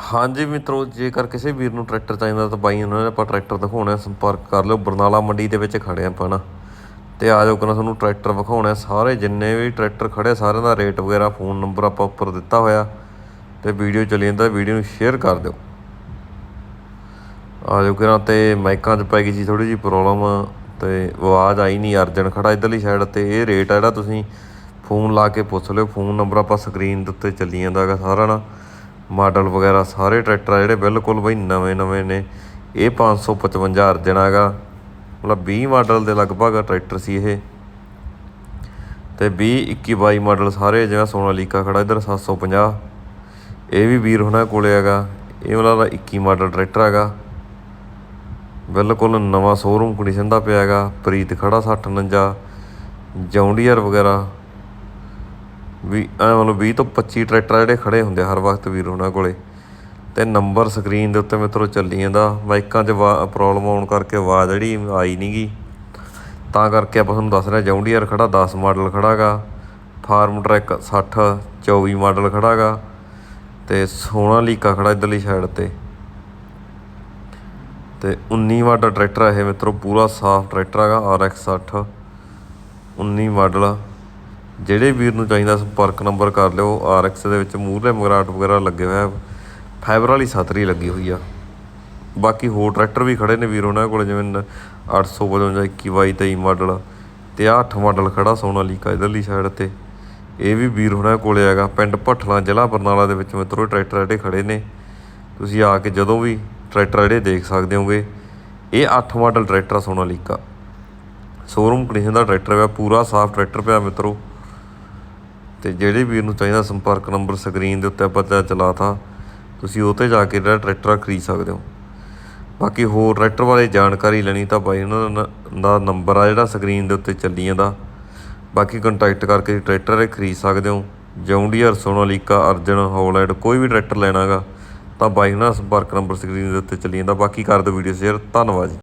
ਹਾਂਜੀ ਮਿੱਤਰੋ, ਜੇਕਰ ਕਿਸੇ ਵੀਰ ਨੂੰ ਟਰੈਕਟਰ ਚਾਹੀਦਾ ਤਾਂ ਬਾਈ ਉਹਨਾਂ ਨੇ ਆਪਾਂ ਟਰੈਕਟਰ ਦਿਖਾਉਣਾ, ਸੰਪਰਕ ਕਰ ਲਿਓ। ਬਰਨਾਲਾ ਮੰਡੀ ਦੇ ਵਿੱਚ ਖੜੇ ਆਪਾਂ ਨਾ। ਤੇ ਆ ਜਾਓ ਕਿ ਤੁਹਾਨੂੰ ਟਰੈਕਟਰ ਵਿਖਾਉਣਾ। ਸਾਰੇ ਜਿੰਨੇ ਵੀ ਟਰੈਕਟਰ ਖੜੇ ਸਾਰਿਆਂ ਦਾ ਰੇਟ ਵਗੈਰਾ, ਫੋਨ ਨੰਬਰ ਆਪਾਂ ਉੱਪਰ ਦਿੱਤਾ ਹੋਇਆ। ਤੇ ਵੀਡੀਓ ਚੱਲੀ ਜਾਂਦਾ, ਵੀਡੀਓ ਨੂੰ ਸ਼ੇਅਰ ਕਰ ਦਿਓ। ਆ ਜਾਓ ਕਿ ਤੇ ਮਾਈਕਾਂ 'ਚ ਪੈ ਗਈ ਸੀ ਥੋੜੀ ਜਿਹੀ ਪ੍ਰੋਬਲਮ, ਤੇ ਆਵਾਜ਼ ਆਈ ਨਹੀਂ, ਅਰਜਨ ਖੜਾ ਇਧਰਲੀ ਸਾਈਡ ਤੇ। ਇਹ ਰੇਟ ਆ ਜਿਹੜਾ ਤੁਸੀਂ ਫੋਨ ਲਾ ਕੇ ਪੁੱਛ ਲਿਓ। ਫੋਨ ਨੰਬਰ ਆਪਾਂ ਸਕਰੀਨ ਦੇ ਉੱਤੇ ਚੱਲੀ ਜਾਂਦਾ ਹੈਗਾ ਸਾਰਾ ਨਾ। ਮਾਡਲ ਵਗੈਰਾ ਸਾਰੇ ਟਰੈਕਟਰ ਆ ਜਿਹੜੇ ਬਿਲਕੁਲ ਬਈ ਨਵੇਂ ਨਵੇਂ ਨੇ। ਇਹ 555 ਅਰਜਨ ਹੈਗਾ। ਮਤਲਬ 20 ਮਾਡਲ ਦੇ ਲਗਭਗ ਟਰੈਕਟਰ ਸੀ ਇਹ। ਤੇ 20 21 22 ਮਾਡਲ ਸਾਰੇ ਜਿਵੇਂ ਸੋਨਾਲੀਕਾ ਖੜਾ ਇਧਰ 750 ਇਹ ਵੀ ਵੀਰ ਹੁਣਾਂ ਕੋਲੇ ਹੈਗਾ। ਇਹ ਵਾਲਾ ਦਾ 21 ਮਾਡਲ ਟਰੈਕਟਰ ਹੈਗਾ। ਬਿਲਕੁਲ ਨਵਾਂ ਸ਼ੋਰੂਮ ਕੰਡੀਸ਼ਨ ਦਾ ਪਿਆ ਹੈਗਾ। ਪ੍ਰੀਤ ਖੜਾ 60 49 ਜੌਂਡੀਅਰ ਵਗੈਰਾ ਵੀ ਐ ਮਤਲਬ 20 ਤੋਂ 25 ਟਰੈਕਟਰ ਜਿਹੜੇ ਖੜੇ ਹੁੰਦੇ ਆ ਹਰ ਵਕਤ ਵੀਰ ਉਹਨਾਂ ਕੋਲੇ। ਤੇ ਨੰਬਰ ਸਕਰੀਨ ਦੇ ਉੱਤੇ ਮਿੱਤਰੋ ਚੱਲੀ ਜਾਂਦਾ। ਬਾਈਕਾਂ 'ਚ ਪ੍ਰੋਬਲਮ ਆਉਣ ਕਰਕੇ ਆਵਾਜ਼ ਜਿਹੜੀ ਆਈ ਨਹੀਂਗੀ ਤਾਂ ਕਰਕੇ ਆਪਾਂ ਤੁਹਾਨੂੰ ਦੱਸ ਰਹੇ, ਜੌਂਡੀਅਰ ਖੜਾ 10 ਮਾਡਲ ਖੜਾਗਾ। ਫਾਰਮ ਟਰੈਕ 60 24 ਮਾਡਲ ਖੜਾਗਾ। ਤੇ ਸੋਨਾਲੀਕਾ ਖੜਾ ਇਧਰਲੀ ਸਾਈਡ ਤੇ। ਤੇ 19 ਮਾਡਲ ਟਰੈਕਟਰ ਇਹ ਮਿੱਤਰੋ ਪੂਰਾ ਸਾਫ਼ ਟਰੈਕਟਰ ਹੈਗਾ RX 60 19 ਮਾਡਲ ਜਿਹੜੇ ਵੀਰ ਨੂੰ ਚਾਹੀਦਾ ਸੰਪਰਕ ਨੰਬਰ ਕਰ ਲਿਓ RX ਦੇ ਵਿੱਚ ਮੂਹਰੇ ਮਗਰਾਟ ਵਗੈਰਾ ਲੱਗੇ ਹੋਇਆ ਫਾਈਬਰ ਵਾਲੀ ਛਤਰੀ ਲੱਗੀ ਹੋਈ ਆ। ਬਾਕੀ ਹੋਰ ਟਰੈਕਟਰ ਵੀ ਖੜੇ ਨੇ ਵੀਰ ਉਹਨਾਂ ਕੋਲ, ਜਿਵੇਂ 855 21 22 23 ਮਾਡਲ ਤੇ ਆਹ 8 ਮਾਡਲ ਖੜਾ ਸੋਨਾਲੀਕਾ ਇਧਰਲੀ ਸਾਈਡ ਤੇ। ਇਹ ਵੀ ਵੀਰ ਉਹਨਾਂ ਕੋਲੇ ਹੈਗਾ, ਪਿੰਡ ਭੱਠਲਾ, ਜ਼ਿਲ੍ਹਾ ਬਰਨਾਲਾ ਦੇ ਵਿੱਚ ਮਿੱਤਰੋ, ਟਰੈਕਟਰ ਜਿਹੜੇ ਖੜੇ ਨੇ। ਤੁਸੀਂ ਆ ਕੇ ਜਦੋਂ ਵੀ ਟਰੈਕਟਰ ਜਿਹੜੇ ਦੇਖ ਸਕਦੇ ਹੋਗੇ, ਇਹ 8 ਮਾਡਲ ਟਰੈਕਟਰ ਆ ਸੋਨਾਲੀਕਾ। ਸ਼ੋਰੂਮ ਕੰਡੀਸ਼ਨ ਦਾ ਟਰੈਕਟਰ ਹੈ ਪੂਰਾ ਸਾਫ਼ ਟਰੈਕਟਰ ਪਿਆ ਮਿੱਤਰੋ। ਤੇ ਜਿਹੜੇ ਵੀਰ ਨੂੰ ਚਾਹੀਦਾ ਸੰਪਰਕ ਨੰਬਰ ਸਕਰੀਨ ਦੇ ਉੱਤੇ ਆਪਾਂ ਤਾਂ ਚਲਾਤਾ ਤੁਸੀਂ ਉਹ 'ਤੇ ਜਾ ਕੇ ਜਿਹੜਾ ਟਰੈਕਟਰ ਆ ਖਰੀਦ ਸਕਦੇ ਹੋ। ਬਾਕੀ ਹੋਰ ਟਰੈਕਟਰ ਬਾਰੇ ਜਾਣਕਾਰੀ ਲੈਣੀ ਤਾਂ ਬਾਈ ਉਹਨਾਂ ਦਾ ਨੰਬਰ ਆ ਜਿਹੜਾ ਸਕਰੀਨ ਦੇ ਉੱਤੇ ਚੱਲੀ ਜਾਂਦਾ। ਬਾਕੀ ਕੰਟੈਕਟ ਕਰਕੇ ਟਰੈਕਟਰ ਖਰੀਦ ਸਕਦੇ ਹੋ। ਜੌਂਡੀਅਰ, ਸੋਨਾਲੀਕਾ, ਅਰਜਨ, ਹੌਲੈਂਡ ਕੋਈ ਵੀ ਟਰੈਕਟਰ ਲੈਣਾਗਾ ਤਾਂ ਬਾਈ ਉਹਨਾਂ ਦਾ ਸੰਪਰਕ ਨੰਬਰ ਸਕਰੀਨ ਦੇ ਉੱਤੇ ਚੱਲੀ ਜਾਂਦਾ। ਬਾਕੀ ਕਰ ਦਿਓ ਵੀਡੀਓ ਸ਼ੇਅਰ। ਧੰਨਵਾਦ ਜੀ।